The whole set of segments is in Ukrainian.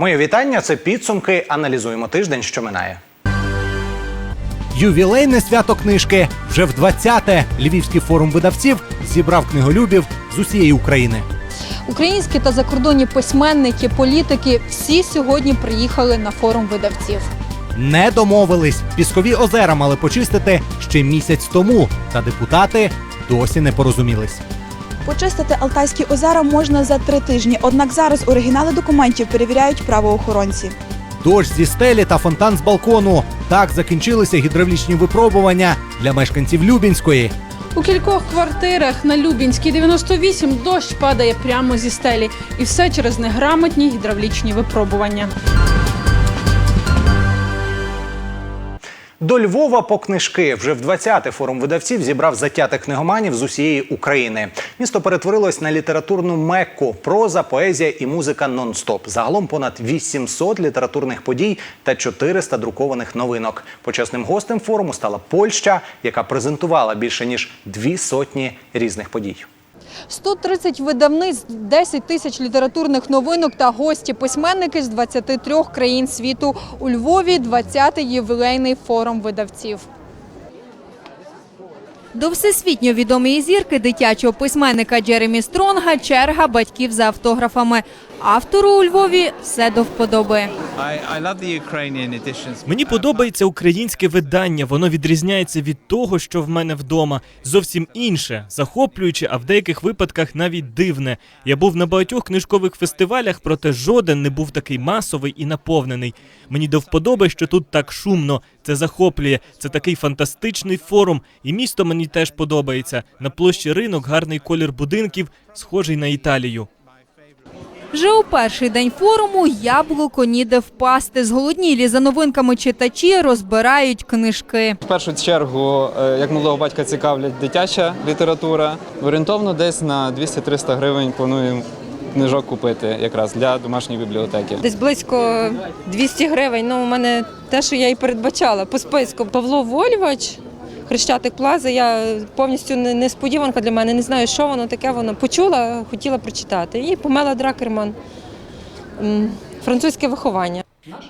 Моє вітання. Це підсумки. Аналізуємо тиждень, що минає. Ювілейне свято книжки вже в 20-те Львівський форум видавців зібрав книголюбів з усієї України. Українські та закордонні письменники, політики всі сьогодні приїхали на форум видавців. Не домовились. Піскові озера мали почистити ще місяць тому, та депутати досі не порозумілись. Почистити Алтайські озера можна за три тижні, однак зараз оригінали документів перевіряють правоохоронці. Дощ зі стелі та фонтан з балкону. Так закінчилися гідравлічні випробування для мешканців Любінської. У кількох квартирах на Любінській 98 дощ падає прямо зі стелі, і все через неграмотні гідравлічні випробування. До Львова по книжки вже в 20-й форум видавців зібрав затятих книгоманів з усієї України. Місто перетворилось на літературну мекку. Проза, поезія і музика нон-стоп. Загалом понад 800 літературних подій та 400 друкованих новинок. Почесним гостем форуму стала Польща, яка презентувала більше ніж дві сотні різних подій. 130 видавництв, 10 тисяч літературних новинок та гості письменники з 23 країн світу у Львові 20-й ювілейний форум видавців. До всесвітньо відомої зірки дитячого письменника Джеремі Стронга черга батьків за автографами. Автору у Львові все до вподоби. Мені подобається українське видання. Воно відрізняється від того, що в мене вдома. Зовсім інше, захоплююче, а в деяких випадках навіть дивне. Я був на багатьох книжкових фестивалях, проте жоден не був такий масовий і наповнений. Мені до вподоби, що тут так шумно. Це захоплює. Це такий фантастичний форум. І місто мені теж подобається. На площі ринок гарний колір будинків, схожий на Італію. Вже у перший день форуму яблуко ніде впасти. Зголоднілі за новинками читачі розбирають книжки. В першу чергу, е, як малого батька цікавлять дитяча література. Орієнтовно десь на 200-300 гривень плануємо книжок купити якраз для домашньої бібліотеки. Десь близько 200 гривень. Ну, у мене те, що я і передбачала по списку. Павло Вольвач, Хрещатик Плаза. Я повністю несподіванка для мене. Не знаю, що воно таке. Воно почула, хотіла прочитати. І Помела Дракерман. Французьке виховання.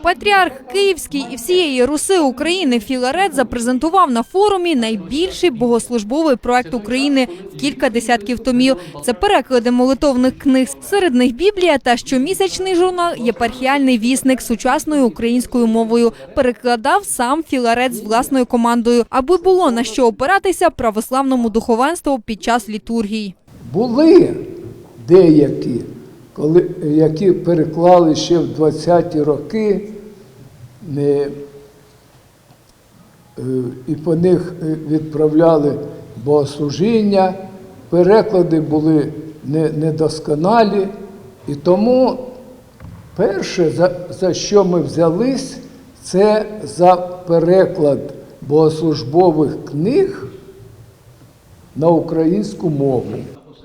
Патріарх Київський і всієї Руси України Філарет запрезентував на форумі найбільший богослужбовий проект України в кілька десятків томів. Це переклади молитовних книг. Серед них Біблія та щомісячний журнал Єпархіальний вісник сучасною українською мовою. Перекладав сам Філарет з власною командою, аби було на що опиратися православному духовенству під час літургій. Були деякі, коли, які переклали ще в 20-ті роки, е, і по них е, відправляли богослужіння, переклади були недосконалі. І тому перше, за, за що ми взялись, це за переклад богослужбових книг на українську мову.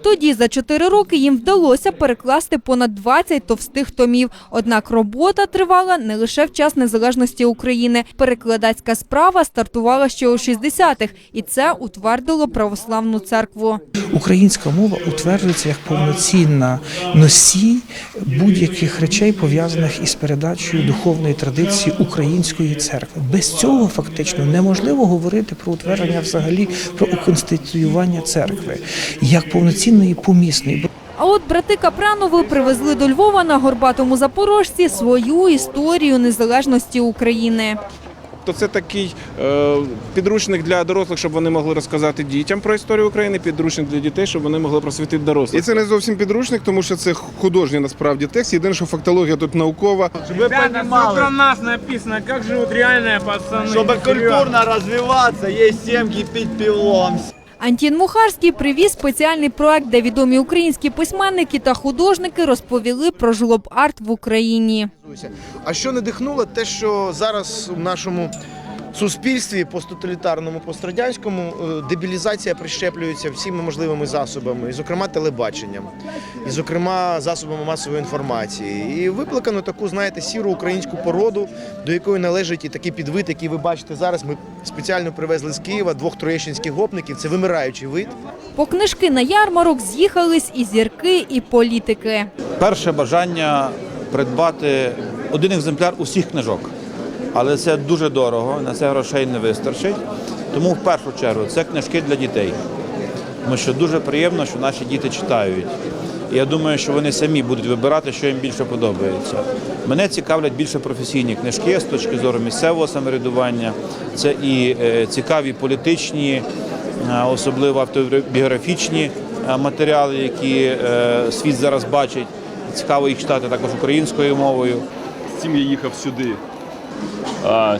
Тоді за чотири роки їм вдалося перекласти понад 20 товстих томів. Однак робота тривала не лише в час незалежності України. Перекладацька справа стартувала ще у 60-х, і це утвердило православну церкву. Українська мова утверджується як повноцінна носій будь-яких речей, пов'язаних із передачею духовної традиції української церкви. Без цього фактично неможливо говорити про утвердження взагалі про уконституювання церкви як повноцінної помісної. А от брати Капранови привезли до Львова на горбатому запорожці свою історію незалежності України. То це такий е, підручник для дорослих, щоб вони могли розказати дітям про історію України, підручник для дітей, щоб вони могли просвітити дорослих. І це не зовсім підручник, тому що це художній насправді текст. Єдине, що фактологія тут наукова. Ребята, все про нас написано, как живут реальные пацаны. Чтобы культурно развиваться, есть семки пить пивом. Антін Мухарський привіз спеціальний проект, де відомі українські письменники та художники розповіли про жлоб-арт в Україні. А що надихнуло, те, що зараз у нашому суспільстві посттоталітарному, пострадянському е, дебілізація прищеплюється всіми можливими засобами, і, зокрема, телебаченням, і, зокрема, засобами масової інформації. І викликано таку, знаєте, сіру українську породу, до якої належить і такий підвид, який ви бачите зараз. Ми спеціально привезли з Києва двох троєщинських гопників. Це вимираючий вид. По книжки на ярмарок з'їхались і зірки, і політики. Перше бажання придбати один екземпляр усіх книжок. Але це дуже дорого, на це грошей не вистачить. Тому в першу чергу це книжки для дітей. Тому що дуже приємно, що наші діти читають. І я думаю, що вони самі будуть вибирати, що їм більше подобається. Мене цікавлять більше професійні книжки з точки зору місцевого самоврядування. Це і е, цікаві політичні, е, особливо автобіографічні е, матеріали, які світ зараз бачить. Цікаво їх читати також українською мовою. З цим я їхав сюди,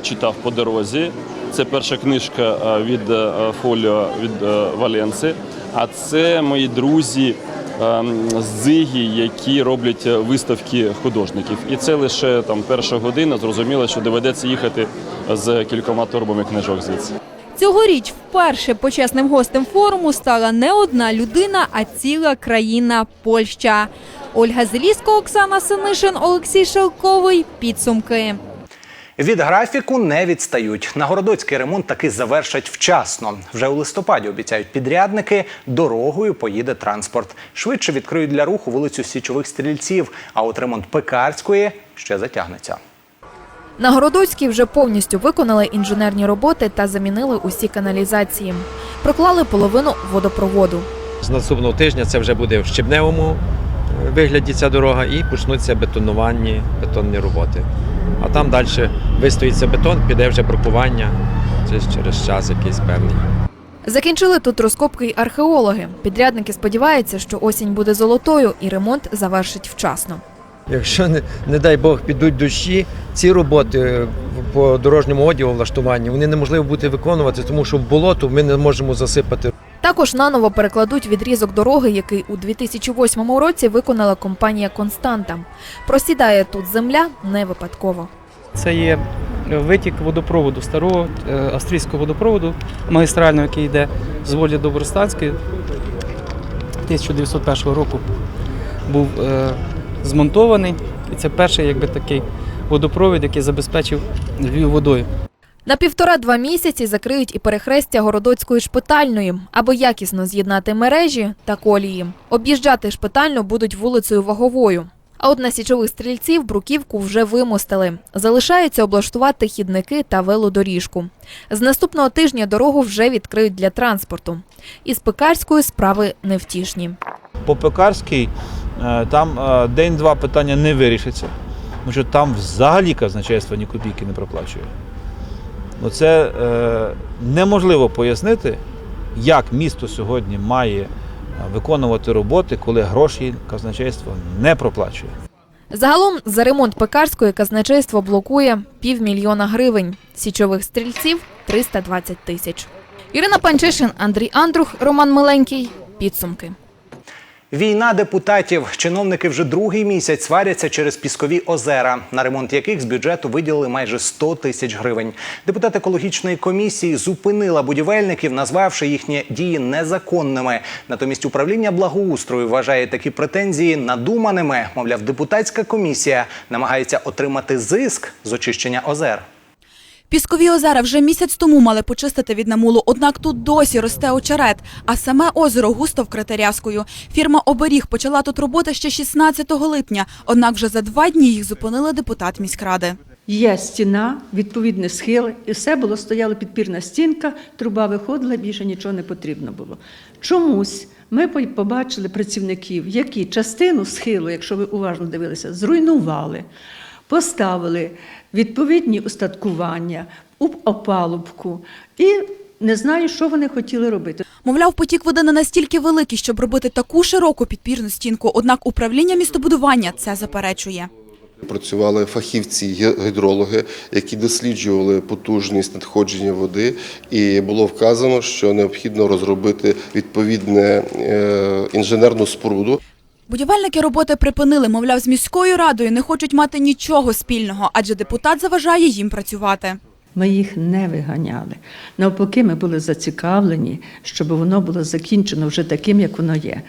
читав по дорозі. Це перша книжка від е, фоліо від е, Валенси. А це мої друзі е, Зигі, які роблять е, виставки художників. І це лише там перша година. Зрозуміло, що доведеться їхати з кількома торбами книжок звідси. Цьогоріч вперше почесним гостем форуму стала не одна людина, а ціла країна Польща. Ольга Зелісько, Оксана Синишин, Олексій Шелковий. Підсумки. Від графіку не відстають. Нагородоцький ремонт таки завершать вчасно. Вже у листопаді обіцяють підрядники. Дорогою поїде транспорт. Швидше відкриють для руху вулицю Січових стрільців. А от ремонт пекарської ще затягнеться. На Городоцькій вже повністю виконали інженерні роботи та замінили усі каналізації. Проклали половину водопроводу. З наступного тижня це вже буде в щебневому вигляді ця дорога і почнуться бетонувальні бетонні роботи. А там далі вистоїться бетон, піде вже брукування. Це через час якийсь певний. Закінчили тут розкопки й археологи. Підрядники сподіваються, що осінь буде золотою і ремонт завершить вчасно. Якщо не, не дай Бог підуть дощі, ці роботи е, по дорожньому одягу влаштуванню вони неможливо буде виконувати, тому що в болото ми не можемо засипати. Також наново перекладуть відрізок дороги, який у 2008 році виконала компанія Константа. Просідає тут земля не випадково. Це є витік водопроводу старого е, австрійського водопроводу магістрального, який йде з Волі до Борстанської 1901 року. Був е, змонтований, і це перший якби такий водопровід, який забезпечив водою. На півтора-два місяці закриють і перехрестя Городоцької шпитальної, аби якісно з'єднати мережі та колії. Об'їжджати шпитальну будуть вулицею Ваговою. А от на січових стрільців бруківку вже вимостили. Залишається облаштувати хідники та велодоріжку. З наступного тижня дорогу вже відкриють для транспорту. Із пекарської справи невтішні. По пекарській е, там е, день-два питання не вирішиться, тому що там взагалі казначейство ні копійки не проплачує. Ну, це е, неможливо пояснити, як місто сьогодні має е, виконувати роботи, коли гроші казначейство не проплачує. Загалом за ремонт пекарської казначейство блокує півмільйона гривень. Січових стрільців 320 тисяч. Ірина Панчишин, Андрій Андрух, Роман Миленький. Підсумки. Війна депутатів. Чиновники вже другий місяць сваряться через піскові озера, на ремонт яких з бюджету виділили майже 100 тисяч гривень. Депутат екологічної комісії зупинила будівельників, назвавши їхні дії незаконними. Натомість управління благоустрою вважає такі претензії надуманими. Мовляв, депутатська комісія намагається отримати зиск з очищення озер. Піскові озера вже місяць тому мали почистити від намулу, однак тут досі росте очерет, а саме озеро густо вкрите рязкою. Фірма «Оберіг» почала тут роботи ще 16 липня, однак вже за два дні їх зупинила депутат міськради. Є стіна, відповідні схили, і все було стояла підпірна стінка, труба виходила, більше нічого не потрібно було. Чомусь ми побачили працівників, які частину схилу, якщо ви уважно дивилися, зруйнували, поставили відповідні устаткування, у опалубку і не знаю, що вони хотіли робити. Мовляв, потік води не настільки великий, щоб робити таку широку підпірну стінку, однак управління містобудування це заперечує. Працювали фахівці, гідрологи, які досліджували потужність надходження води, і було вказано, що необхідно розробити відповідне е, інженерну споруду. Будівельники роботи припинили, мовляв, з міською радою не хочуть мати нічого спільного, адже депутат заважає їм працювати. Ми їх не виганяли. Навпаки, ми були зацікавлені, щоб воно було закінчено вже таким, як воно є.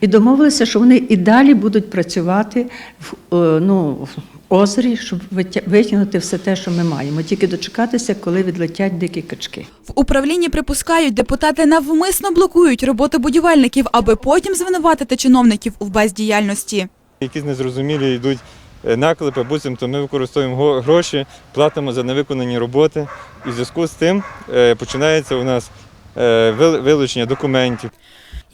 І домовилися, що вони і далі будуть працювати в, е, ну, озері, щоб витя- витягнути все те, що ми маємо. Тільки дочекатися, коли відлетять дикі качки. В управлінні припускають, депутати навмисно блокують роботи будівельників, аби потім звинуватити чиновників у бездіяльності. Якісь незрозумілі йдуть е, наклепи, буцімто ми використовуємо го- гроші, платимо за невиконані роботи. І в зв'язку з тим е, починається у нас е, вилучення документів.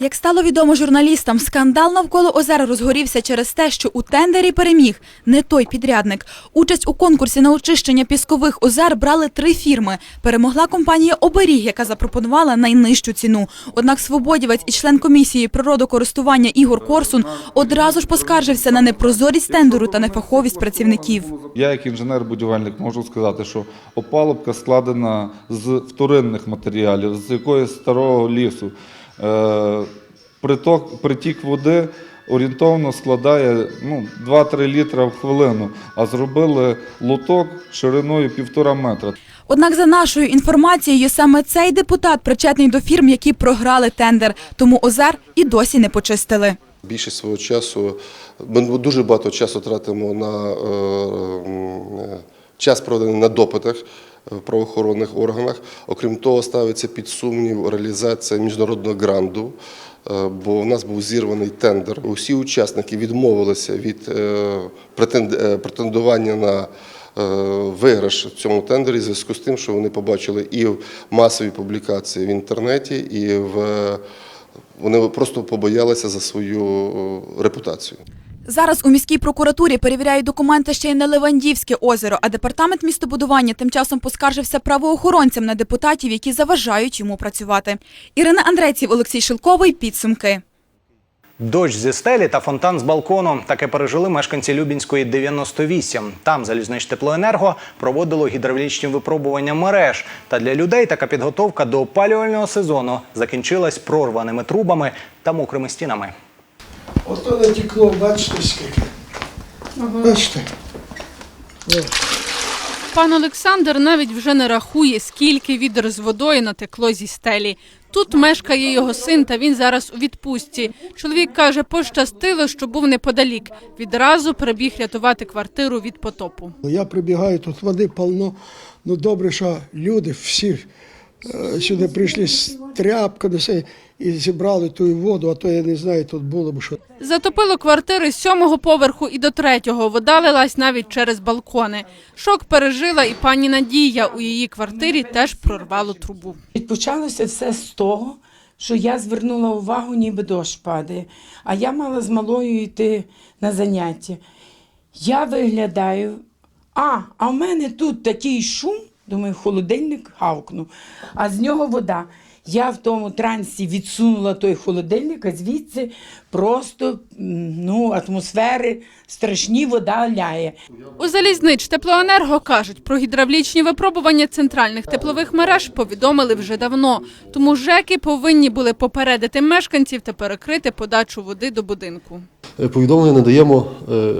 Як стало відомо журналістам, скандал навколо озера розгорівся через те, що у тендері переміг не той підрядник. Участь у конкурсі на очищення піскових озер брали три фірми. Перемогла компанія Оберіг, яка запропонувала найнижчу ціну. Однак свободівець і член комісії природокористування Ігор Корсун одразу ж поскаржився на непрозорість тендеру та нефаховість працівників. Я, як інженер-будівельник, можу сказати, що опалубка складена з вторинних матеріалів, з якогось старого лісу. Е, Приток, притік води орієнтовно складає ну, 2-3 літра в хвилину, а зробили лоток шириною півтора метра. Однак, за нашою інформацією, саме цей депутат причетний до фірм, які програли тендер, тому озер і досі не почистили. Більшість свого часу ми дуже багато часу тратимо на е, час проведений на допитах в правоохоронних органах. Окрім того, ставиться під сумнів реалізація міжнародного гранду. е, Бо в нас був зірваний тендер. Усі учасники відмовилися від е, претен- е, претендування на е, виграш в цьому тендері в зв'язку з тим, що вони побачили і в масовій публікації в інтернеті, і в вони просто побоялися за свою е, репутацію. Зараз у міській прокуратурі перевіряють документи ще й на Левандівське озеро, а департамент містобудування тим часом поскаржився правоохоронцям на депутатів, які заважають йому працювати. Ірина Андрейців, Олексій Шилковий. Підсумки. Дощ зі стелі та фонтан з балкону таке пережили мешканці Любінської 98. Там залізничтеплоенерго проводило гідравлічні випробування мереж. Та для людей така підготовка до опалювального сезону закінчилась прорваними трубами та мокрими стінами. Ото натекло, бачите скільки. Бачите. Пан Олександр навіть вже не рахує, скільки відер з водою натекло зі стелі. Тут мешкає його син, та він зараз у відпустці. Чоловік каже, пощастило, що був неподалік. Відразу прибіг рятувати квартиру від потопу. Я прибігаю, тут води повно. Ну добре, що люди всі е, сюди прийшли з тряпками і зібрали ту воду, а то я не знаю, тут було б що. Затопило квартири з сьомого поверху і до третього. Вода лилась навіть через балкони. Шок пережила і пані Надія. У її квартирі теж прорвало трубу. Почалося все з того, що я звернула увагу, ніби дощ падає, а я мала з малою йти на заняття. Я виглядаю, а, а в мене тут такий шум, думаю, холодильник гавкнув, а з нього вода. Я в тому трансі відсунула той холодильник, а звідси просто ну, атмосфери страшні вода ляє. У залізнич теплоенерго кажуть, про гідравлічні випробування центральних теплових мереж повідомили вже давно. Тому ЖЕКи повинні були попередити мешканців та перекрити подачу води до будинку. Е, Повідомлення надаємо е,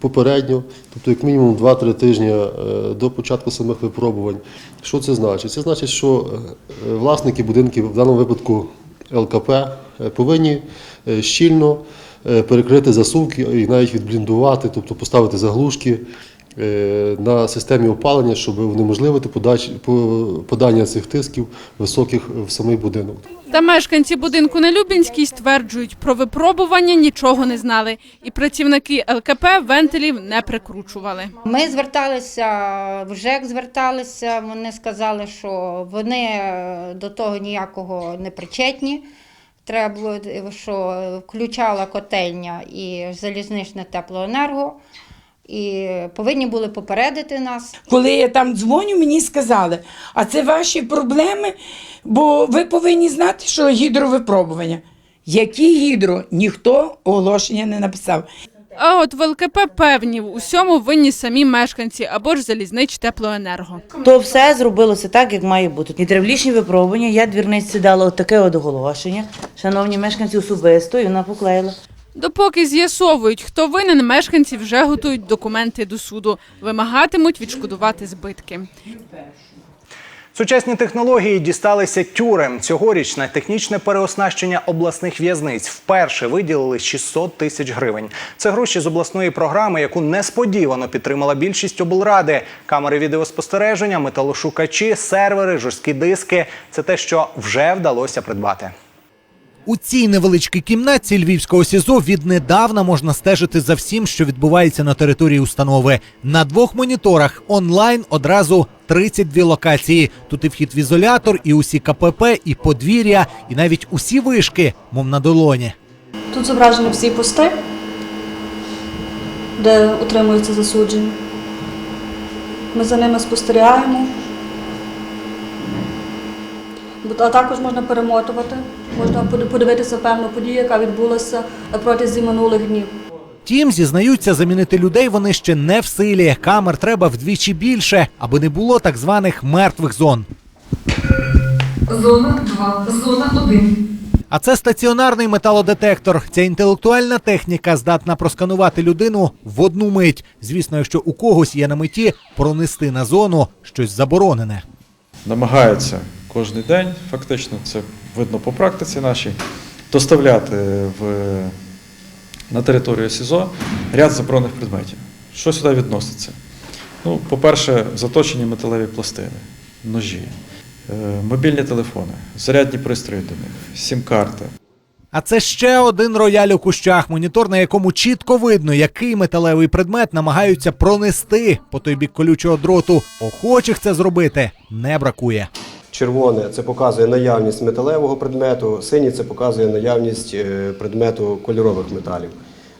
попередньо, тобто як мінімум 2-3 тижні е, до початку самих випробувань. Що це значить? Це значить, що е, власники будинків, в даному випадку ЛКП, е, повинні е, щільно перекрити засувки і навіть відбліндувати, тобто поставити заглушки на системі опалення, щоб унеможливити подання цих тисків високих в самий будинок. Та мешканці будинку на Любінській стверджують, про випробування нічого не знали, і працівники ЛКП вентилів не прикручували. Ми зверталися, в ЖЕК зверталися, вони сказали, що вони е, до того ніякого не причетні. Треба було, е, що включала котельня і залізничне теплоенерго, і повинні були попередити нас. Коли я там дзвоню, мені сказали, а це ваші проблеми, бо ви повинні знати, що гідровипробування. Які гідро? Ніхто оголошення не написав. А от в ЛКП певні в усьому винні самі мешканці або ж залізнич теплоенерго. То все зробилося так, як має бути. Гідравлічні випробування, я двірниці дала таке от оголошення. Шановні мешканці особисто, і вона поклеїла. Допоки з'ясовують, хто винен, мешканці вже готують документи до суду, вимагатимуть відшкодувати збитки. Сучасні технології дісталися тюрем. Цьогоріч на технічне переоснащення обласних в'язниць вперше виділили 600 тисяч гривень. Це гроші з обласної програми, яку несподівано підтримала більшість облради. Камери відеоспостереження, металошукачі, сервери, жорсткі диски це те, що вже вдалося придбати. У цій невеличкій кімнатці львівського СІЗО віднедавна можна стежити за всім, що відбувається на території установи. На двох моніторах онлайн одразу 32 локації. Тут і вхід в ізолятор, і усі КПП, і подвір'я, і навіть усі вишки, мов на долоні. Тут зображені всі пости, де утримуються засуджені. Ми за ними спостерігаємо. А також можна перемотувати, можна под- подивитися певну подію, яка відбулася протягом минулих днів. Тім, зізнаються, замінити людей вони ще не в силі. Камер треба вдвічі більше, аби не було так званих мертвих зон. Зона 2, зона 1. А це стаціонарний металодетектор. Ця інтелектуальна техніка здатна просканувати людину в одну мить. Звісно, якщо у когось є на меті пронести на зону щось заборонене. намагаються кожен день, фактично, це видно по практиці нашій, доставляти в, на територію СІЗО ряд заборонених предметів. Що сюди відноситься? Ну, по-перше, заточені металеві пластини, ножі, е, мобільні телефони, зарядні пристрої до них, сім-карти. А це ще один рояль у кущах, монітор, на якому чітко видно, який металевий предмет намагаються пронести по той бік колючого дроту. Охочих це зробити не бракує. Червоне це показує наявність металевого предмету, синій це показує наявність е, предмету кольорових металів.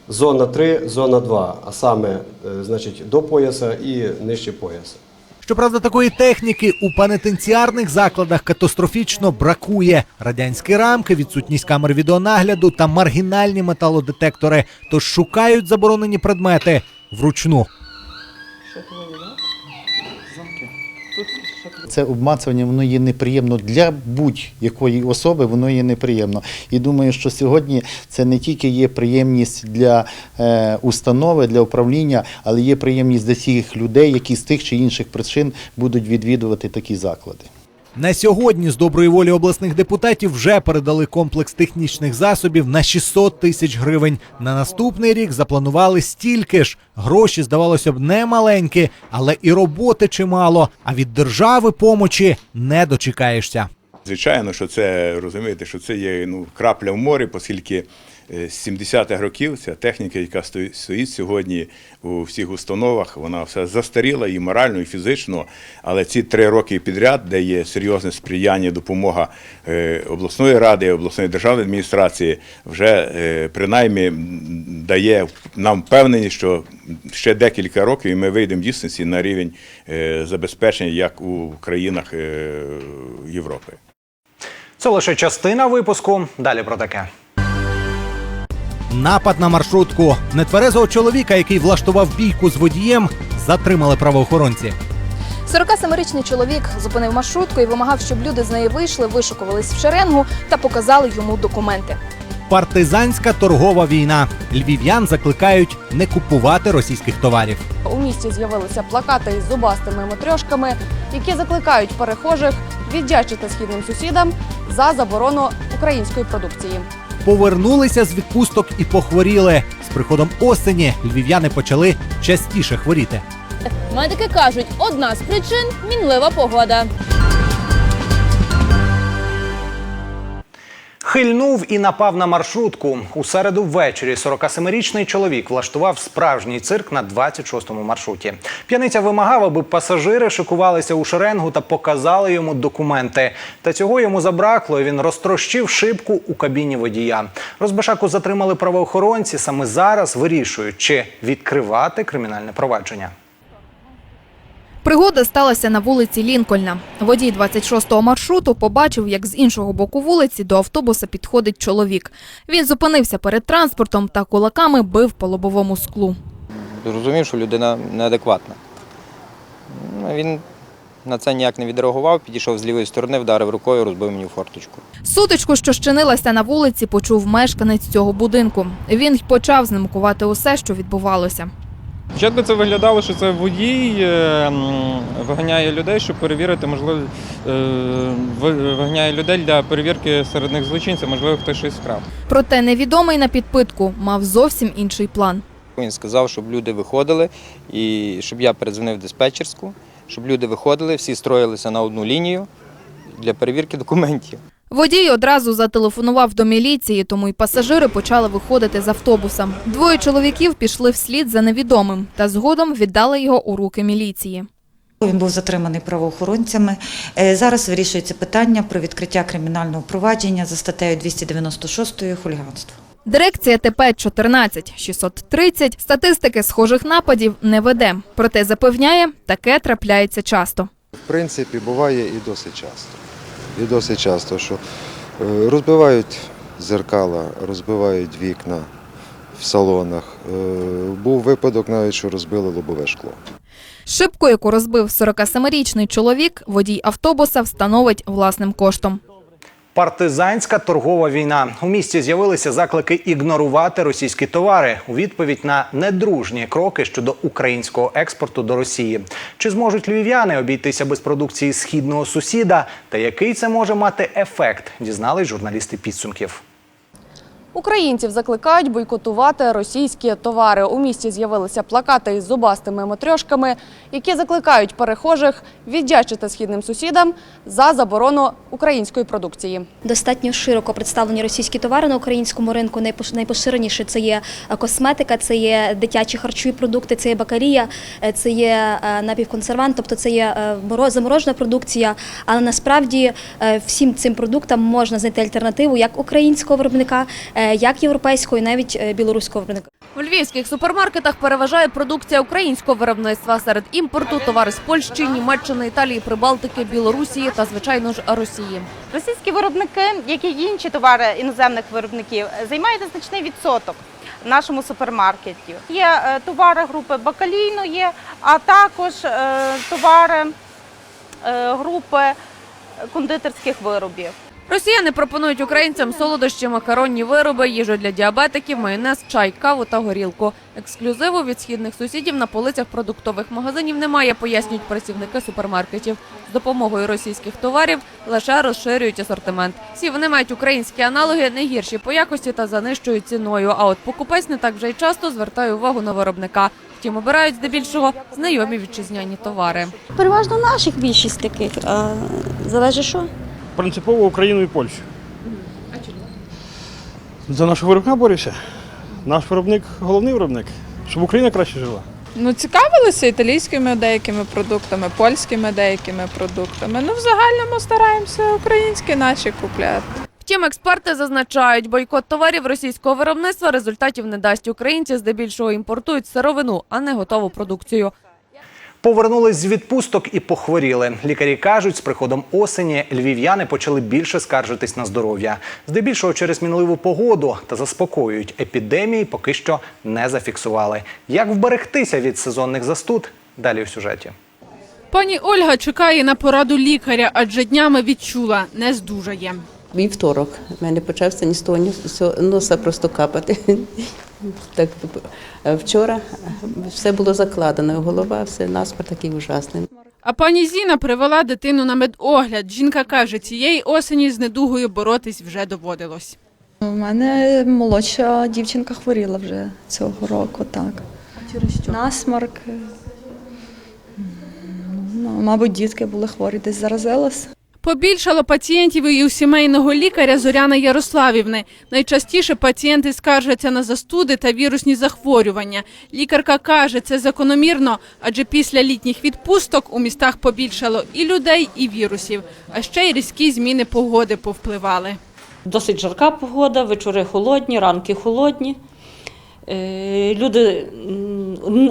Зона 3, зона 2, а саме е, значить, до пояса і нижче пояса. Щоправда, такої техніки у пенітенціарних закладах катастрофічно бракує. Радянські рамки, відсутність камер відеонагляду та маргінальні металодетектори. Тож шукають заборонені предмети вручну. Це обмацування, воно є неприємно для будь-якої особи, воно є неприємно. І думаю, що сьогодні це не тільки є приємність для е, установи, для управління, але є приємність для всіх людей, які з тих чи інших причин будуть відвідувати такі заклади. На сьогодні з доброї волі обласних депутатів вже передали комплекс технічних засобів на 600 тисяч гривень. На наступний рік запланували стільки ж. Гроші, здавалося б, не маленькі, але і роботи чимало. А від держави помочі не дочекаєшся. Звичайно, що це розумієте, що це є ну, крапля в морі, оскільки з 70-х років ця техніка, яка стоїть, сьогодні у всіх установах, вона все застаріла і морально, і фізично. Але ці три роки підряд, де є серйозне сприяння, допомога е, обласної ради, обласної державної адміністрації, вже е, принаймні дає нам впевненість, що ще декілька років і ми вийдемо дійсності на рівень е, забезпечення, як у країнах Європи. Це лише частина випуску. Далі про таке. Напад на маршрутку. Нетверезого чоловіка, який влаштував бійку з водієм, затримали правоохоронці. 47-річний чоловік зупинив маршрутку і вимагав, щоб люди з неї вийшли, вишукувались в шеренгу та показали йому документи. Партизанська торгова війна. Львів'ян закликають не купувати російських товарів. У місті з'явилися плакати із зубастими матрьошками, які закликають перехожих віддячити східним сусідам за заборону української продукції. Повернулися з відпусток і похворіли. З приходом осені львів'яни почали частіше хворіти. Медики кажуть, одна з причин мінлива погода. Хильнув і напав на маршрутку. У середу ввечері 47-річний чоловік влаштував справжній цирк на 26-му маршруті. П'яниця вимагав, аби пасажири шикувалися у шеренгу та показали йому документи. Та цього йому забракло. і Він розтрощив шибку у кабіні водія. Розбишаку затримали правоохоронці. Саме зараз вирішують, чи відкривати кримінальне провадження. Пригода сталася на вулиці Лінкольна. Водій 26-го маршруту побачив, як з іншого боку вулиці до автобуса підходить чоловік. Він зупинився перед транспортом та кулаками бив по лобовому склу. Зрозумів, що людина неадекватна. Ну, Він на це ніяк не відреагував, підійшов з лівої сторони, вдарив рукою, розбив мені форточку. Сутичку, що щинилася на вулиці, почув мешканець цього будинку. Він почав знимкувати усе, що відбувалося. Спочатку це виглядало, що це водій е, виганяє людей, щоб перевірити, можливо, е, виганяє людей для перевірки серед них злочинців, можливо, хтось щось вкрав. Проте невідомий на підпитку мав зовсім інший план. Він сказав, щоб люди виходили і щоб я передзвонив диспетчерську, щоб люди виходили, всі строїлися на одну лінію для перевірки документів. Водій одразу зателефонував до міліції, тому й пасажири почали виходити з автобуса. Двоє чоловіків пішли вслід за невідомим та згодом віддали його у руки міліції. Він був затриманий правоохоронцями. Е, Зараз вирішується питання про відкриття кримінального провадження за статтею 296 хуліганство. Дирекція ТП 14 630 статистики схожих нападів не веде. Проте запевняє, таке трапляється часто. В принципі, буває і досить часто. І досить часто, що е, розбивають зеркала, розбивають вікна в салонах. Е, Був випадок навіть, що розбили лобове шкло. Шибку, яку розбив 47-річний чоловік, водій автобуса встановить власним коштом. Партизанська торгова війна. У місті з'явилися заклики ігнорувати російські товари у відповідь на недружні кроки щодо українського експорту до Росії. Чи зможуть львів'яни обійтися без продукції східного сусіда? Та який це може мати ефект? Дізнались журналісти підсумків. Українців закликають бойкотувати російські товари. У місті з'явилися плакати із зубастими матрьошками, які закликають перехожих віддячити східним сусідам за заборону української продукції. Достатньо широко представлені російські товари на українському ринку. Найпош- Найпоширеніші це є е, косметика, це є дитячі харчові продукти, це є бакарія, е, це є е, напівконсервант, тобто це є заморожена продукція. Але насправді всім цим продуктам можна знайти альтернативу як українського виробника, як європейського і навіть е, білоруського виробника. У львівських супермаркетах переважає продукція українського виробництва серед імпорту, товари з Польщі, Німеччини, Італії, Прибалтики, Білорусі та звичайно ж Росії. Російські виробники, як і інші товари іноземних виробників, займають значний відсоток в нашому супермаркеті. Є е, товари групи бакалійної, а також е, товари групи кондитерських виробів. Росіяни пропонують українцям солодощі, макаронні вироби, їжу для діабетиків, майонез, чай, каву та горілку. Ексклюзиву від східних сусідів на полицях продуктових магазинів немає, пояснюють працівники супермаркетів. З допомогою російських товарів лише розширюють асортимент. Всі вони мають українські аналоги, не гірші по якості та за нижчою ціною. А от покупець не так вже й часто звертає увагу на виробника. Втім, обирають здебільшого знайомі вітчизняні товари. Переважно наших більшість таких. А залежить що? Принципово Україну і Польщу. За нашого виробника борюся. Наш виробник головний виробник, щоб Україна краще жила. Ну, цікавилися італійськими деякими продуктами, польськими деякими продуктами. Ну, в загальному стараємося українські наші купляти. Втім, експерти зазначають, бойкот товарів російського виробництва результатів не дасть. Українці здебільшого імпортують сировину, а не готову продукцію. Повернулись з відпусток і похворіли. Лікарі кажуть, з приходом осені львів'яни почали більше скаржитись на здоров'я. Здебільшого через мінливу погоду та заспокоюють епідемії поки що не зафіксували. Як вберегтися від сезонних застуд? Далі в сюжеті. Пані Ольга чекає на пораду лікаря, адже днями відчула не здужає. Вівторок в мене почався ні з того, ні з цього носа просто капати. Так, е, вчора все було закладено, голова, все наспор такий ужасний. А пані Зіна привела дитину на медогляд. Жінка каже, цієї осені з недугою боротись вже доводилось. У мене молодша дівчинка хворіла вже цього року, так. Через що? Насморк. Ну, мабуть, дітки були хворі, десь заразилась. Побільшало пацієнтів і у сімейного лікаря Зоряни Ярославівни. Найчастіше пацієнти скаржаться на застуди та вірусні захворювання. Лікарка каже, це закономірно, адже після літніх відпусток у містах побільшало і людей, і вірусів. А ще й різкі зміни погоди повпливали. Досить жарка погода, вечори холодні, ранки холодні. Е, Люди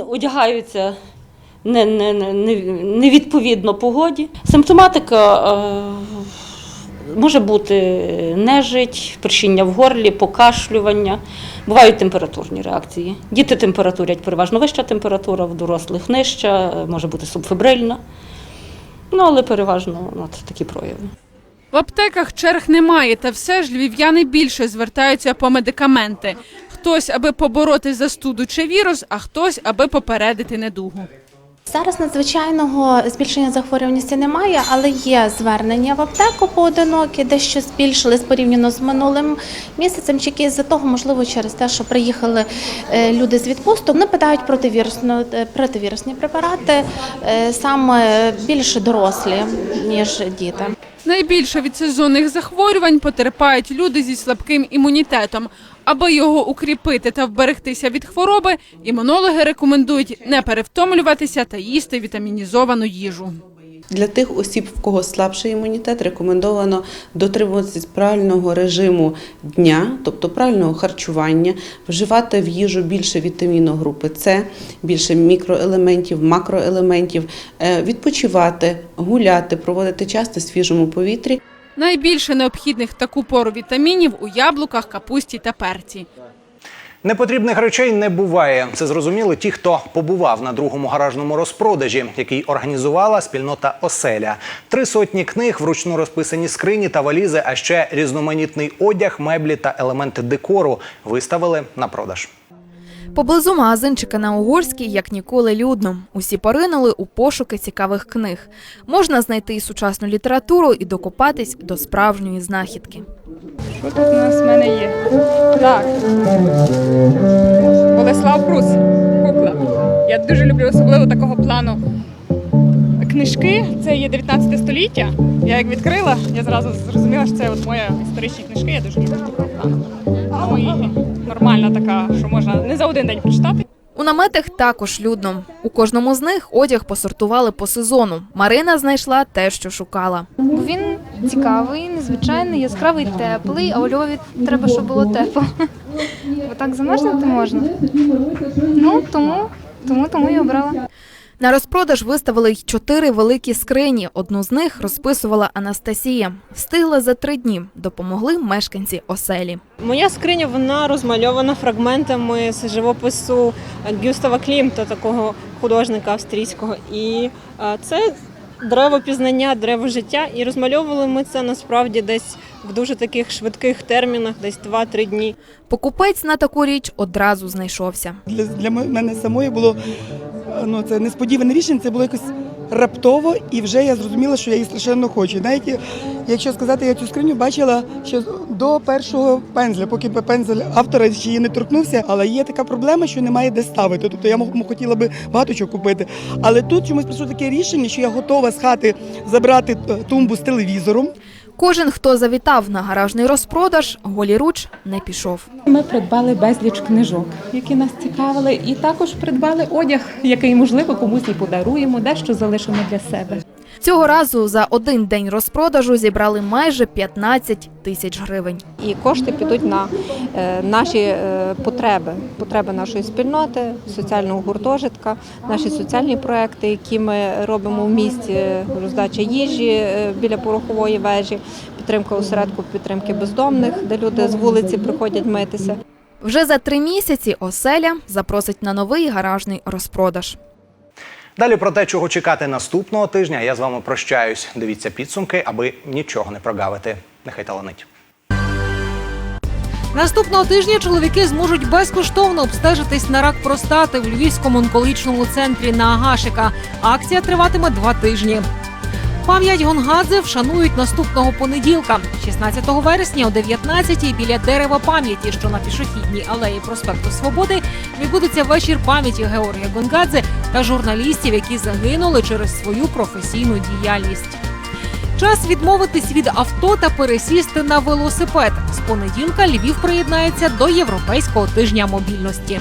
одягаються не, не, не, не- невідповідно погоді. Симптоматика е, може бути нежить, першіння в горлі, покашлювання. Бувають температурні реакції. Діти температурять переважно вища температура, в дорослих нижча, може бути субфебрильна. Ну, але переважно от, такі прояви. В аптеках черг немає, та все ж львів'яни більше звертаються по медикаменти. Хтось, аби побороти застуду чи вірус, а хтось, аби попередити недугу. Зараз надзвичайного збільшення захворюваності немає, але є звернення в аптеку поодинокі, дещо збільшились порівняно з минулим місяцем. Чи за того, можливо, через те, що приїхали е, люди з відпусток, вони питають противірусну, е, противірусні препарати, е, саме більше дорослі, ніж діти. Найбільше від сезонних захворювань потерпають люди зі слабким імунітетом. Аби його укріпити та вберегтися від хвороби, імунологи рекомендують не перевтомлюватися та їсти вітамінізовану їжу. Для тих осіб, в кого слабший імунітет, рекомендовано дотримуватися правильного режиму дня, тобто правильного харчування, вживати в їжу більше вітаміну групи С, більше мікроелементів, макроелементів, е, відпочивати, гуляти, проводити час на свіжому повітрі. Найбільше необхідних таку пору вітамінів у яблуках, капусті та перці. Непотрібних речей не буває. Це зрозуміли ті, хто побував на другому гаражному розпродажі, який організувала спільнота Оселя. Три сотні книг, вручну розписані скрині та валізи, а ще різноманітний одяг, меблі та елементи декору виставили на продаж. Поблизу магазинчика на Угорській як ніколи людно. Усі поринули у пошуки цікавих книг. Можна знайти і сучасну літературу, і докопатись до справжньої знахідки. Що тут у нас в мене є? Так. Болеслав Прус. Кукла. Я дуже люблю особливо такого плану книжки. Це є 19 століття. Я як відкрила, я зразу зрозуміла, що це от моя історичні книжки. Я дуже люблю такого плану. Ну нормальна така, що можна не за один день прочитати. У наметах також людно. У кожному з них одяг посортували по сезону. Марина знайшла те, що шукала. Він цікавий, незвичайний, яскравий, теплий, а у Львові треба, щоб було тепло. Бо так замерзнути можна. Ну, тому, тому, тому і обрала. На розпродаж виставили й чотири великі скрині. Одну з них розписувала Анастасія. Встигла за три дні. Допомогли мешканці оселі. Моя скриня вона розмальована фрагментами з живопису Гюстава Клімта, такого художника австрійського. І е, це древо пізнання, древо життя. І розмальовували ми це насправді десь в дуже таких швидких термінах, десь 2-3 дні. Покупець на таку річ одразу знайшовся. Для, для мене самої було ну, це несподіване рішення, це було якось раптово, і вже я зрозуміла, що я її страшенно хочу. Навіть якщо сказати, я цю скриню бачила ще до першого пензля, поки пензель автора ще її не торкнувся. Але є така проблема, що немає де ставити. Тобто я мог- хотіла би багато чого купити. Але тут чомусь прийшло таке рішення, що я готова з хати забрати е, тумбу з телевізором. Кожен, хто завітав на гаражний розпродаж, голіруч не пішов. Ми придбали безліч книжок, які нас цікавили, і також придбали одяг, який можливо комусь і подаруємо, дещо залишимо для себе. Цього разу за один день розпродажу зібрали майже 15 тисяч гривень. І кошти підуть на е, наші е, потреби, потреби нашої спільноти, соціального гуртожитка, наші соціальні проекти, які ми робимо в місті, роздача їжі е, біля порохової вежі, підтримка осередку підтримки бездомних, де люди з вулиці приходять митися. Вже за три місяці оселя запросить на новий гаражний розпродаж. Далі про те, чого чекати наступного тижня, я з вами прощаюсь. Дивіться підсумки, аби нічого не прогавити. Нехай таланить. Наступного тижня чоловіки зможуть безкоштовно обстежитись на рак простати в Львівському онкологічному центрі на Агашика. Акція триватиме два тижні. Пам'ять Гонгадзе вшанують наступного понеділка, 16 вересня о 19-й біля дерева пам'яті, що на пішохідній алеї проспекту Свободи, відбудеться вечір пам'яті Георгія Гонгадзе та журналістів, які загинули через свою професійну діяльність. Час відмовитись від авто та пересісти на велосипед. З понеділка Львів приєднається до європейського тижня мобільності.